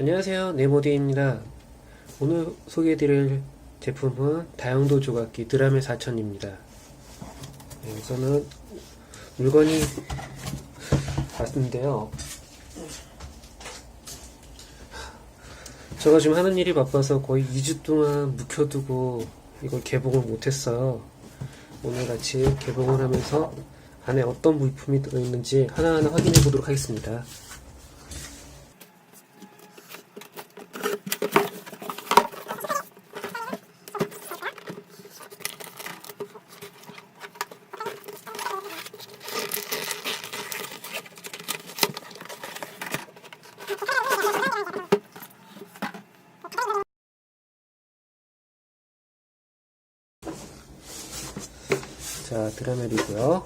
안녕하세요. 네모디입니다. 오늘 소개해드릴 제품은 다용도 조각기 드라멜 4000입니다. 네, 우선은 물건이 왔는데요. 제가 지금 하는 일이 바빠서 거의 2주 동안 묵혀두고 이걸 개봉을 못했어요. 오늘 같이 개봉을 하면서 안에 어떤 물품이 들어있는지 하나하나 확인해 보도록 하겠습니다 자, 드라멜이고요.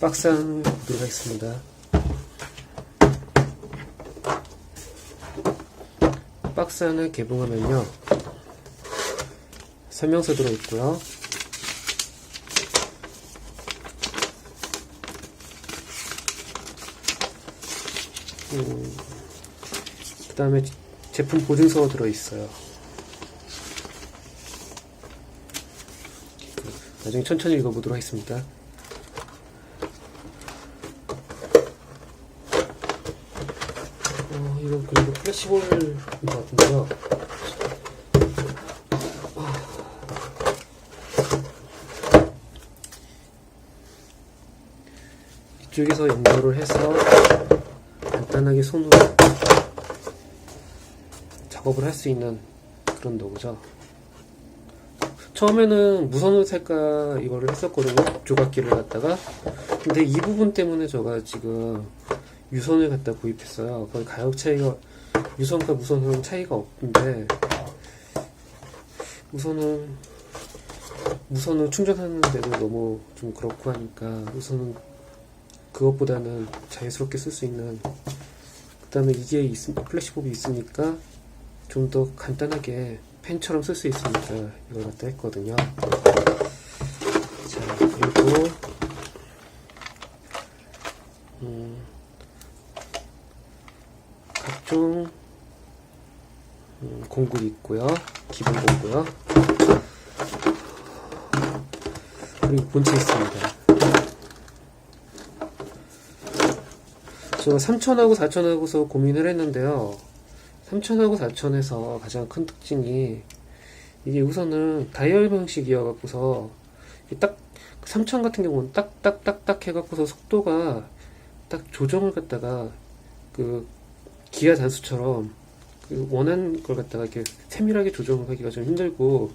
박스 안 보도록 하겠습니다. 박스 안을 개봉하면요. 설명서 들어있고요. 음, 그 다음에 제품 보증서가 들어있어요. 나중에 천천히 읽어보도록 하겠습니다. 어, 이건 그리고 플래시볼인 것 같은데요. 이쪽에서 연결을 해서 간단하게 손으로 작업을 할 수 있는 그런 도구죠. 처음에는 무선으로 살까 이거를 했었거든요. 조각기를 갖다가. 근데 이 부분 때문에 제가 지금 유선을 갖다 구입했어요. 거의 가격 차이가 유선과 무선은 차이가 없는데 우선은 무선을 충전하는데도 너무 좀 그렇고 하니까 우선은 그것보다는 자연스럽게 쓸 수 있는 그 다음에 이게 있, 플래시몹이 있으니까 좀 더 간단하게 펜처럼 쓸 수 있으니까 이걸 갖다 했거든요. 자, 그리고 음, 각종 음, 공구이 있고요. 기본 공구요. 그리고 본체 있습니다. 제가 3천하고 4천하고서 고민을 했는데요. 3천하고 4천에서 가장 큰 특징이 이게 우선은 다이얼 방식이어갖고서 딱 3천 같은 경우는 딱딱딱딱 해갖고서 속도가 딱 조정을 갖다가 그 기아 단수처럼 그 원하는 걸 갖다가 이렇게 세밀하게 조정을 하기가 좀 힘들고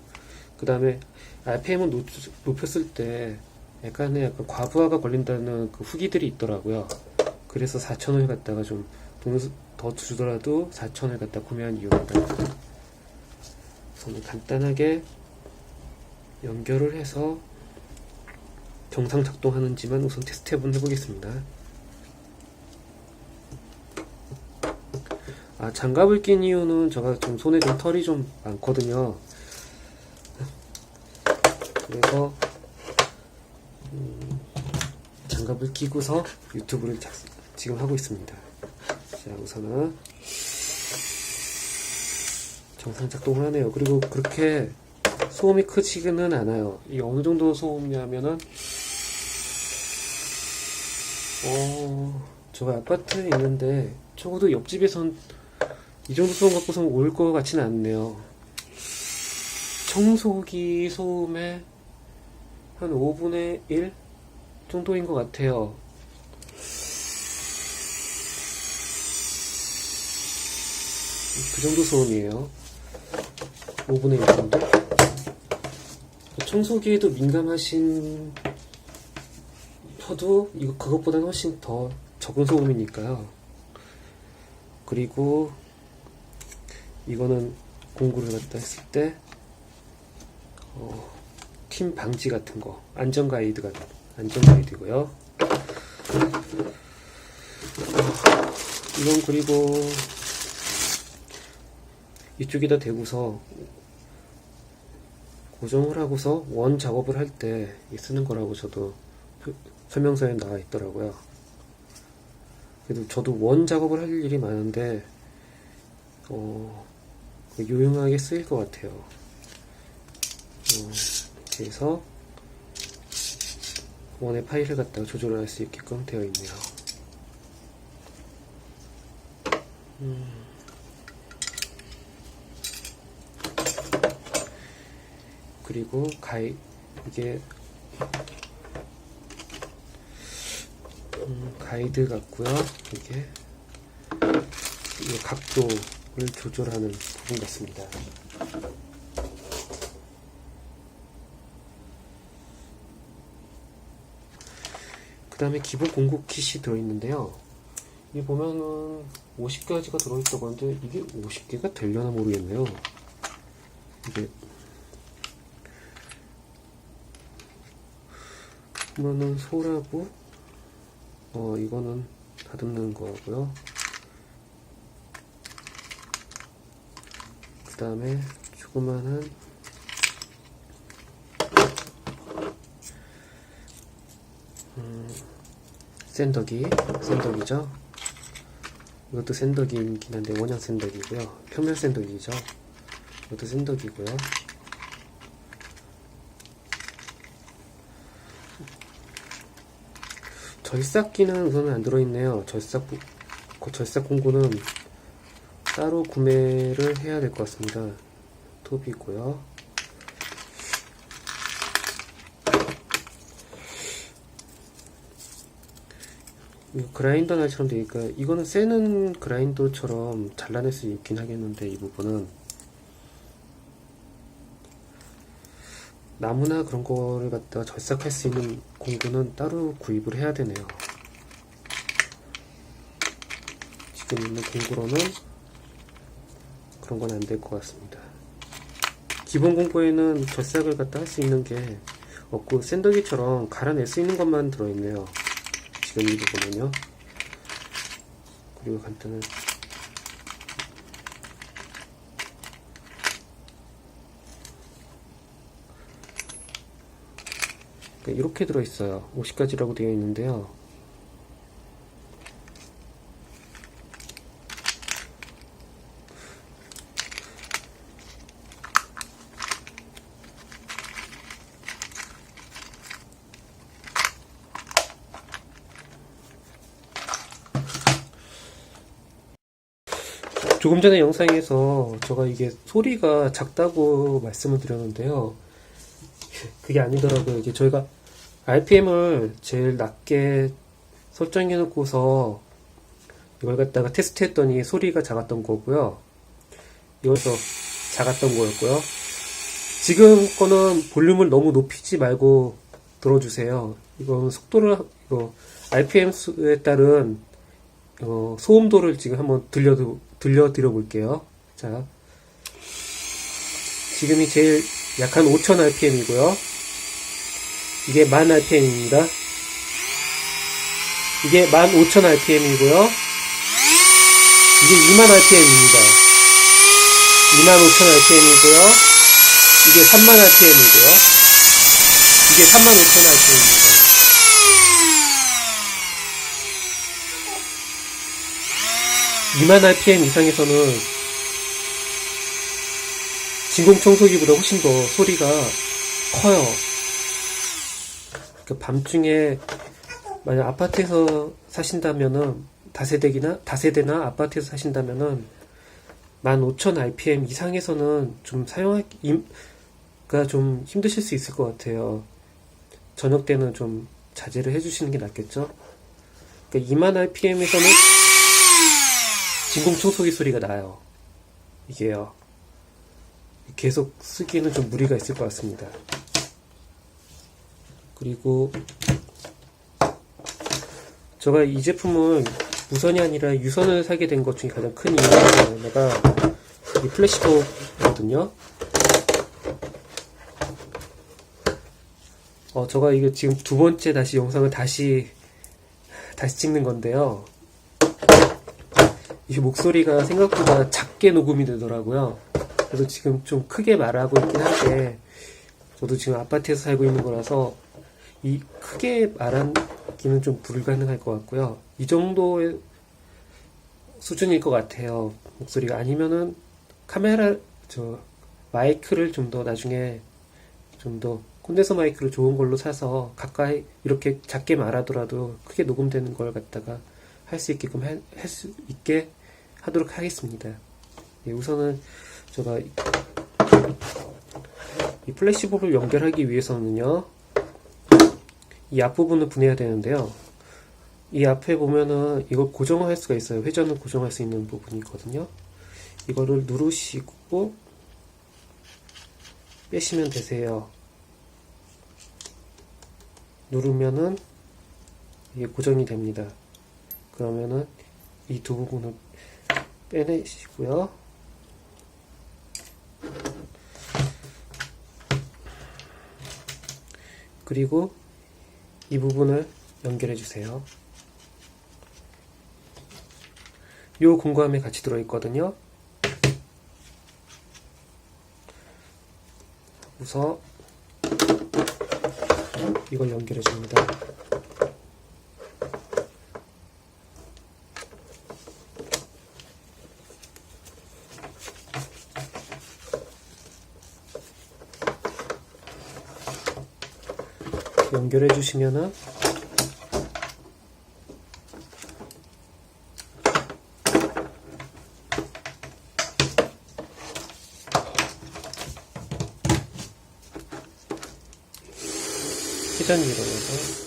그 다음에 RPM을 높, 높였을 때 약간의 약간 과부하가 걸린다는 그 후기들이 있더라고요. 그래서 4천원을 갖다가 좀 돈을 더 주더라도 4천원을 갖다 구매한 이유가 저는 간단하게 연결을 해서 정상 작동하는지만 우선 테스트 한번 해보겠습니다. 아 장갑을 낀 이유는 제가 좀 손에 좀 털이 좀 많거든요. 그래서 음, 장갑을 끼고서 유튜브를 작- 지금 하고 있습니다. 자 우선은 정상 작동을 하네요. 그리고 그렇게 소음이 크지는 않아요. 이 어느 정도 소음이냐면은 어, 제가 아파트에 있는데 적어도 옆집에선 이 정도 소음 갖고선 올 것 같지는 않네요. 청소기 소음의 한 5분의 1 정도인 것 같아요. 그 정도 소음이에요. 5분의 1 정도? 청소기에도 민감하신 저도 이거 그것보다는 훨씬 더 적은 소음이니까요. 그리고 이거는 공구를 갖다 했을 때 어, 팀 방지 같은 거 안전 가이드가 안전 가이드고요. 이건 그리고 이쪽에다 대고서 고정을 하고서 원 작업을 할 때 쓰는 거라고 저도 표- 설명서에 나와 있더라고요. 그래도 저도 원 작업을 할 일이 많은데 어, 유용하게 쓰일 것 같아요. 어, 해서 원의 파일을 갖다가 조절할 수 있게끔 되어 있네요. 음. 그리고 가이 이게 음, 가이드 같고요. 이게 이 각도를 조절하는 부분 같습니다. 그 다음에 기본 공구 킷이 들어있는데요. 이 보면은 50가지가 들어있다고 하는데 이게 50개가 되려나 모르겠네요. 이게 보면은 소라고 어 이거는 다듬는 거고요. 그 다음에 조그마한 음, 샌더기 샌더기죠. 이것도 샌더기이긴 한데 원형 샌더기고요. 표면 샌더기죠. 이것도 샌더기고요. 절삭기는 우선은 안 들어있네요. 절삭, 부- 그 절삭 공구는 따로 구매를 해야 될 것 같습니다. 톱이고요. 이거 그라인더 날처럼 되니까 이거는 세는 그라인더처럼 잘라낼 수 있긴 하겠는데 이 부분은 나무나 그런 거를 갖다가 절삭할 수 있는 공구는 따로 구입을 해야 되네요. 지금 있는 공구로는 그런 건 안 될 것 같습니다. 기본 공구에는 절삭을 갖다 할 수 있는 게 없고 샌더기처럼 갈아낼 수 있는 것만 들어있네요. 지금 이 부분은요. 그리고 간단한 그러니까 이렇게 들어있어요. 50가지라고 되어 있는데요. 조금 전에 영상에서 제가 이게 소리가 작다고 말씀을 드렸는데요. 그게 아니더라고요. 이게 저희가 RPM을 제일 낮게 설정해 놓고서 이걸 갖다가 테스트 했더니 소리가 작았던 거고요. 이것도 작았던 거였고요. 지금 거는 볼륨을 너무 높이지 말고 들어주세요. 이건 속도를, 이거 RPM 수에 따른 어, 소음도를 지금 한번 들려, 들려드려 볼게요. 자. 지금이 제일 약한 5000rpm이고요. 이게 10,000rpm입니다. 이게 15,000rpm이고요. 이게 20,000rpm입니다. 25,000rpm이고요. 이게 30,000rpm이고요. 이게 35,000rpm입니다. 이 2만 RPM 이상에서는 진공 청소기보다 훨씬 더 소리가 커요. 그 밤중에 만약 아파트에서 사신다면은 다세대기나 다세대나 아파트에서 사신다면은 15,000 RPM 이상에서는 좀 사용하기가 좀 힘드실 수 있을 것 같아요. 저녁 때는 좀 자제를 해주시는 게 낫겠죠? 그러니까 2만 RPM에서는 진공 청소기 소리가 나요. 이게요. 계속 쓰기에는 좀 무리가 있을 것 같습니다. 그리고 제가 이 제품을 무선이 아니라 유선을 사게 된 것 중에 가장 큰 이유 중에 하나가 이 플래시도거든요. 어, 제가 이거 지금 두 번째 다시 영상을 다시 다시 찍는 건데요. 이 목소리가 생각보다 작게 녹음이 되더라고요. 그래서 지금 좀 크게 말하고 있긴 한데, 저도 지금 아파트에서 살고 있는 거라서, 이 크게 말하기는 좀 불가능할 것 같고요. 이 정도의 수준일 것 같아요. 목소리가 아니면은 카메라 저 마이크를 좀 더 나중에 좀 더 콘덴서 마이크를 좋은 걸로 사서 가까이 이렇게 작게 말하더라도 크게 녹음되는 걸 갖다가 할 수 있게끔 할 수 있게 하도록 하겠습니다. 예, 우선은 제가 이- 이 플래시볼을 연결하기 위해서는요. 이 앞부분을 분해야 되는데요. 이 앞에 보면은 이걸 고정할 수가 있어요. 회전을 고정할 수 있는 부분이 있거든요. 이거를 누르시고 빼시면 되세요. 누르면은 이게 고정이 됩니다. 그러면은 이 두 부분을 빼내시고요. 그리고 이 부분을 연결해 주세요. 요 공구함에 같이 들어있거든요. 우선 이걸 연결해 줍니다. 연결해 주시면은 회전이 일어나서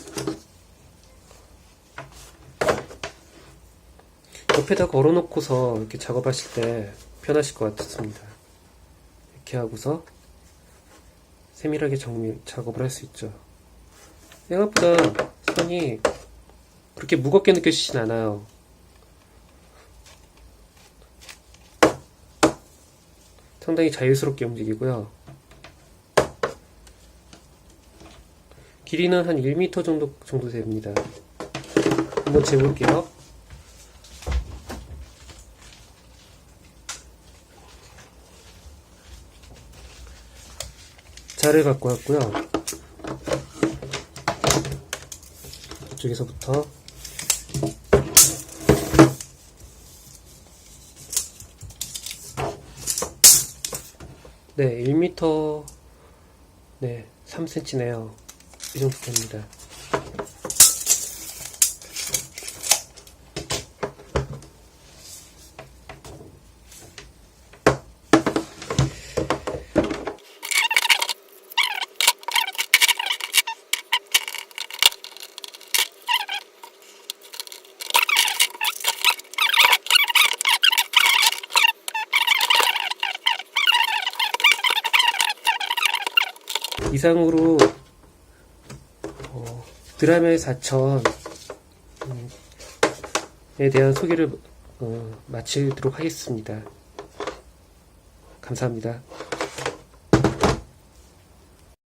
옆에다 걸어놓고서 이렇게 작업하실 때 편하실 것 같습니다. 이렇게 하고서 세밀하게 정밀 작업을 할 수 있죠. 생각보다 선이 그렇게 무겁게 느껴지진 않아요. 상당히 자유스럽게 움직이고요. 길이는 한 1m 정도 정도 됩니다. 한번 재볼게요. 자를 갖고 왔고요. 이쪽에서부터 네, 1m 네, 3cm네요. 이 정도 됩니다. 이상으로 어, 드라마의 4천에 대한 소개를 어, 마치도록 하겠습니다. 감사합니다.